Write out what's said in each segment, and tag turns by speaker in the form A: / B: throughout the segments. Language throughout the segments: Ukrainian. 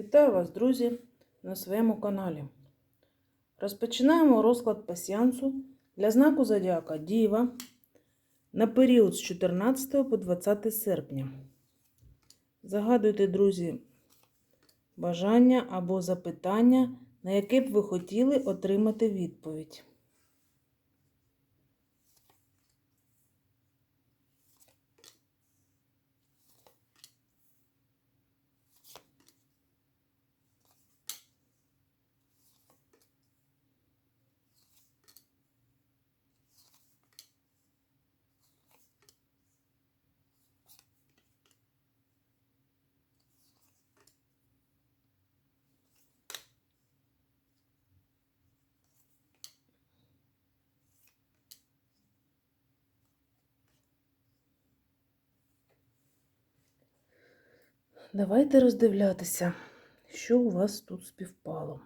A: Вітаю вас, друзі, на своєму каналі. Розпочинаємо розклад пасіянсу для знаку Зодіака Діва на період з 14 по 20 серпня. Загадуйте, друзі, бажання або запитання, на яке б ви хотіли отримати відповідь. Давайте роздивлятися, що у вас тут співпало.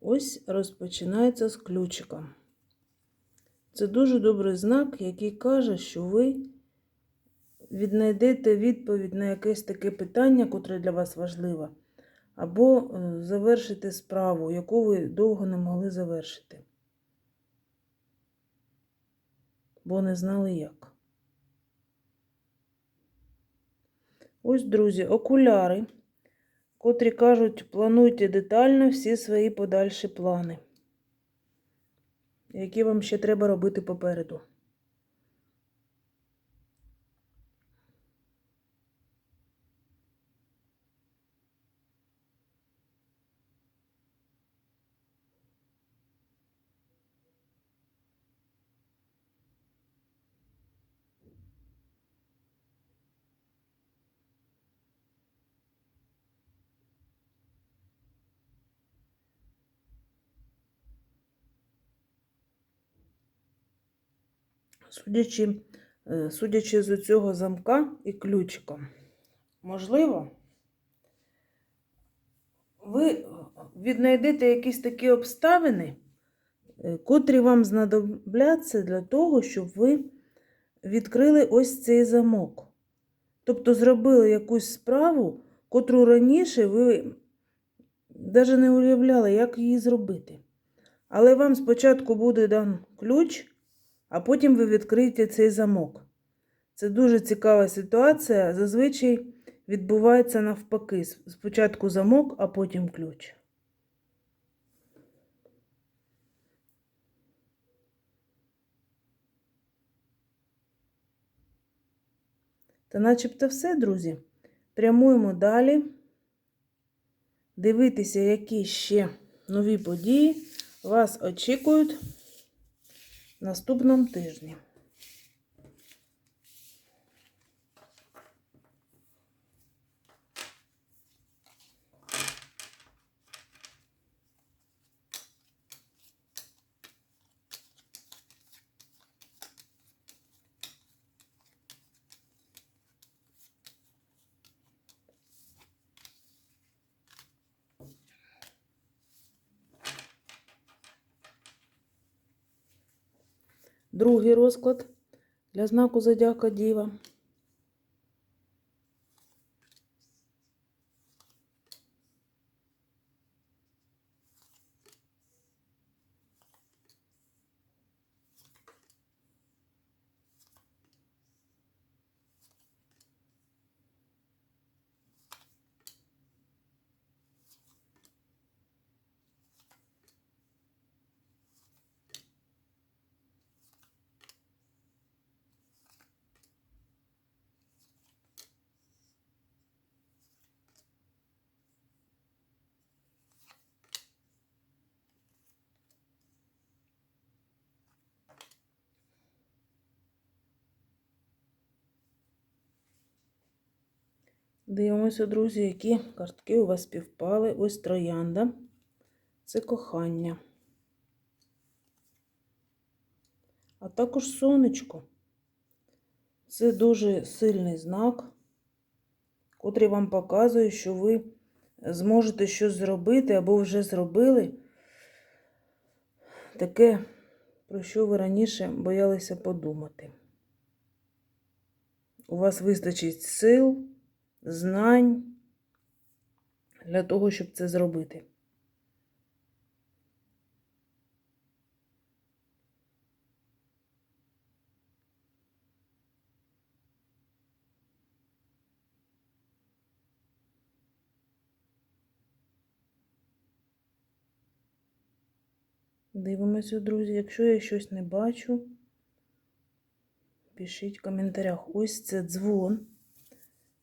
A: Ось розпочинається з ключика. Це дуже добрий знак, який каже, що ви віднайдете відповідь на якесь таке питання, котре для вас важливе, або е, завершите справу, яку ви довго не могли завершити, бо не знали як. Ось, друзі, окуляри, котрі кажуть, плануйте детально всі свої подальші плани, які вам ще треба робити попереду. Судячи, е, судячи з цього замка і ключика, можливо, ви віднайдете якісь такі обставини, е, котрі вам знадобляться для того, щоб ви відкрили ось цей замок. Тобто зробили якусь справу, котру раніше ви навіть не уявляли, як її зробити. Але вам спочатку буде дан ключ а потім ви відкриєте цей замок. Це дуже цікава ситуація. Зазвичай відбувається навпаки. Спочатку замок, а потім ключ. Та начебто все, друзі. Прямуємо далі. Дивитися, які ще нові події вас очікують наступному тижні. Другий розклад для знаку Зодіака Діва. Дивимося, друзі, які картки у вас співпали. Ось троянда. Це кохання. А також сонечко. Це дуже сильний знак, котрий вам показує, що ви зможете щось зробити або вже зробили таке, про що ви раніше боялися подумати. У вас вистачить сил знань, для того, щоб це зробити. Дивимося, друзі. Якщо я щось не бачу, пишіть в коментарях. Ось це дзвон.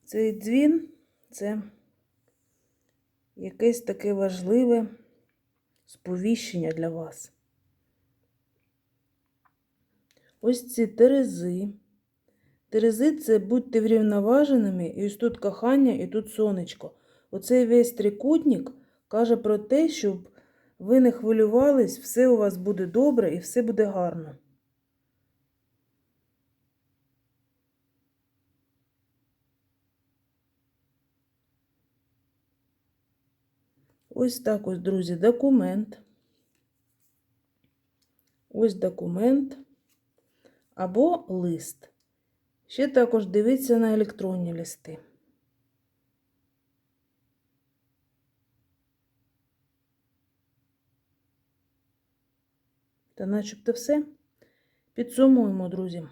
A: Цей дзвін це якесь таке важливе сповіщення для вас. Ось ці терези. Терези це будьте врівноваженими, і ось тут кохання, і тут сонечко. Оцей весь трикутник каже про те, щоб ви не хвилювались, все у вас буде добре і все буде гарно. Ось так ось, друзі, документ. Ось документ або лист. Ще також дивіться на електронні листи. Та начебто все. Підсумуємо, друзі.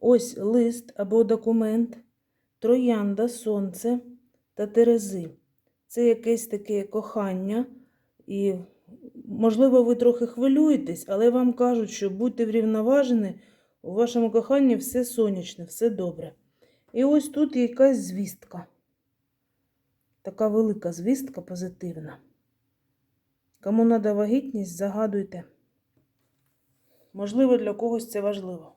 A: Ось лист або документ, троянда, сонце та терези. Це якесь таке кохання. І, можливо, ви трохи хвилюєтесь, але вам кажуть, що будьте врівноважені, у вашому коханні все сонячне, все добре. І ось тут якась звістка. Така велика звістка позитивна. Кому треба вагітність, загадуйте. Можливо, для когось це важливо.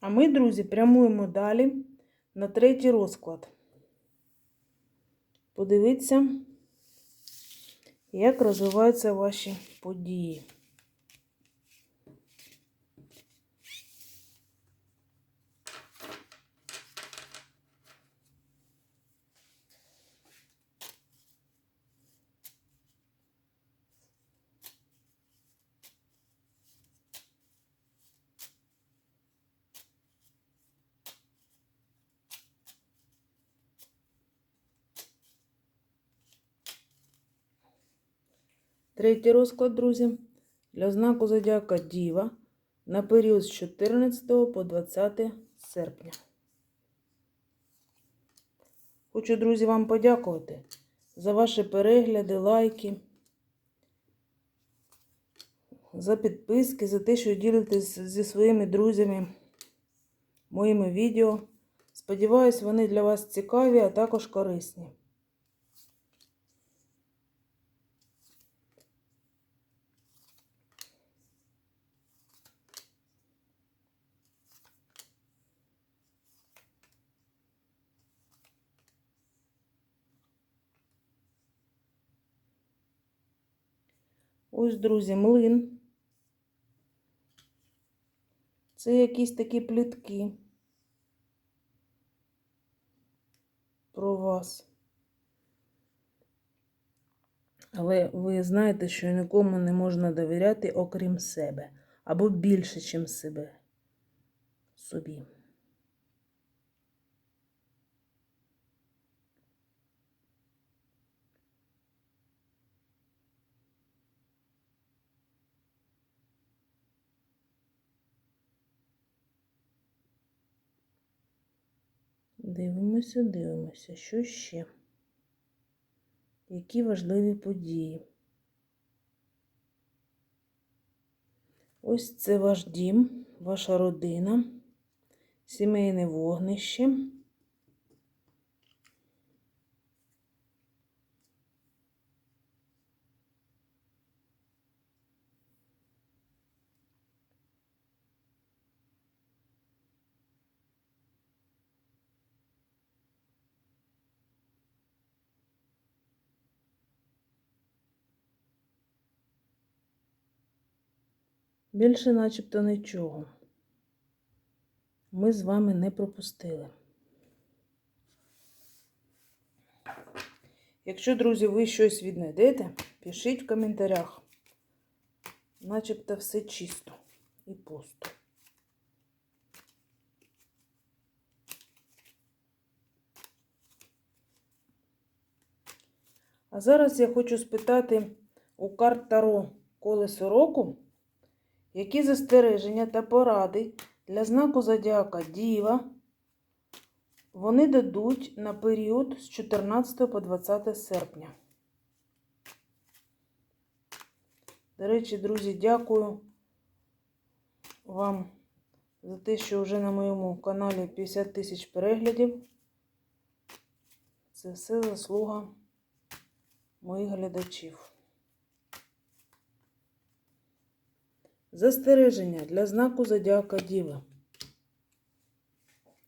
A: А ми, друзі, прямуємо далі на третій розклад. Подивіться, як розвиваються ваші події. Третій розклад, друзі, для знаку Зодіака Діва на період з 14 по 20 серпня. Хочу, друзі, вам подякувати за ваші перегляди, лайки, за підписки, за те, що ділитесь зі своїми друзями моїми відео. Сподіваюсь, вони для вас цікаві, а також корисні. Ось, друзі, млин. Це якісь такі плітки про вас. Але ви знаєте, що нікому не можна довіряти, окрім себе, або більше, ніж себе собі. Дивимося, дивимося, що ще? Які важливі події? Ось це ваш дім, ваша родина, сімейне вогнище. Більше начебто нічого. Ми з вами не пропустили. Якщо, друзі, ви щось віднайдете, пишіть в коментарях. Начебто все чисто і пусто. А зараз я хочу спитати у карт Таро колесо року які застереження та поради для знаку Зодіака Діва вони дадуть на період з 14 по 20 серпня. До речі, друзі, дякую вам за те, що вже на моєму каналі 50 тисяч переглядів. Це все заслуга моїх глядачів. Застереження для знаку Зодіака Діви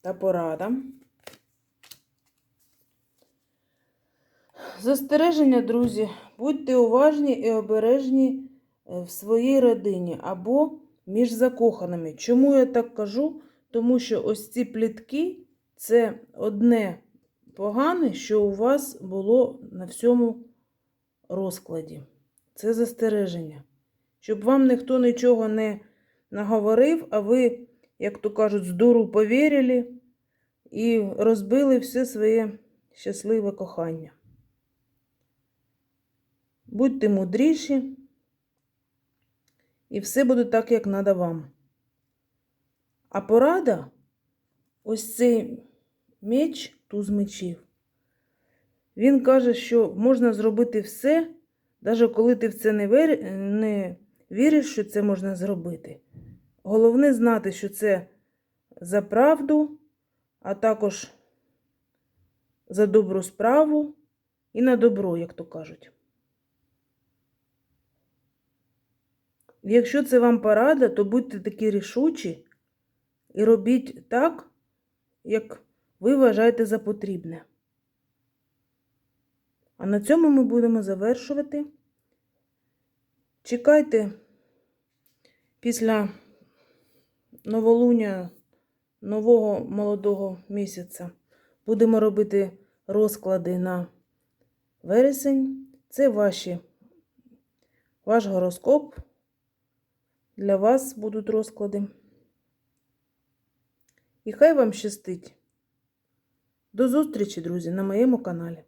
A: та порада. Застереження, друзі, будьте уважні і обережні е, в своїй родині або між закоханими. Чому я так кажу? Тому що ось ці плітки це одне погане, що у вас було на всьому розкладі. Це застереження. Щоб вам ніхто нічого не наговорив, а ви, як то кажуть, з дуру повірили і розбили все своє щасливе кохання. Будьте мудріші, і все буде так, як надо вам. А порада ось цей меч, туз мечів. Він каже, що можна зробити все, навіть коли ти в це не віриш, що це можна зробити. Головне знати, що це за правду, а також за добру справу і на добро, як то кажуть. Якщо це вам порада, то будьте такі рішучі і робіть так, як ви вважаєте за потрібне. А на цьому ми будемо завершувати. Чекайте після новолуння нового молодого місяця. Будемо робити розклади на вересень. Це ваші, ваш гороскоп. Для вас будуть розклади. І хай вам щастить. До зустрічі, друзі, на моєму каналі.